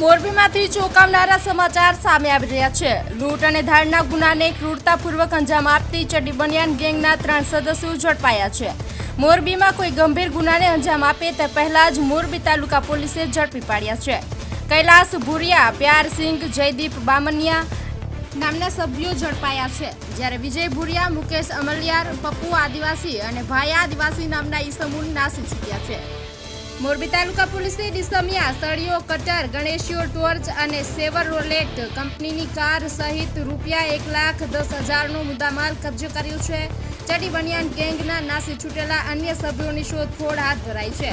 મોરબીમાંથી ચોંકાવનારા સમાચાર સામે આવી રહ્યા છે. લૂંટ અને ધાડના ગુનાને ક્રૂરતાપૂર્વક અંજામ આપતી ચડી બનિયાન ગેંગના ત્રણ સદસ્યો ઝડપાયા છે. મોરબીમાં કોઈ ગંભીર ગુનાને અંજામ આપે તે પહેલા જ મોરબી તાલુકા પોલીસે ઝડપી પાડ્યા છે. કૈલાસ ભુરિયા પ્યારસિંહ જયદીપ બામનિયા નામના સભ્યો ઝડપાયા છે. જ્યારે વિજય ભુરિયા, મુકેશ અમલિયાર, પપ્પુ આદિવાસી અને ભાયા આદિવાસી નામના ઈસમૂન નાસી છૂટ્યા છે. મોરબી તાલુકા પોલીસે ડિસમિયા, સળિયો, કટર, ગણેશિયો ટોર્ચ અને સેવર રોલેટ કંપનીની કાર સહિત રૂપિયા એક લાખ દસ હજારનો મુદ્દામાલ કબજે કર્યો છે. ચડી બનિયાન ગેંગના નાસી છૂટેલા અન્ય સભ્યોની શોધખોળ હાથ ધરાઈ છે.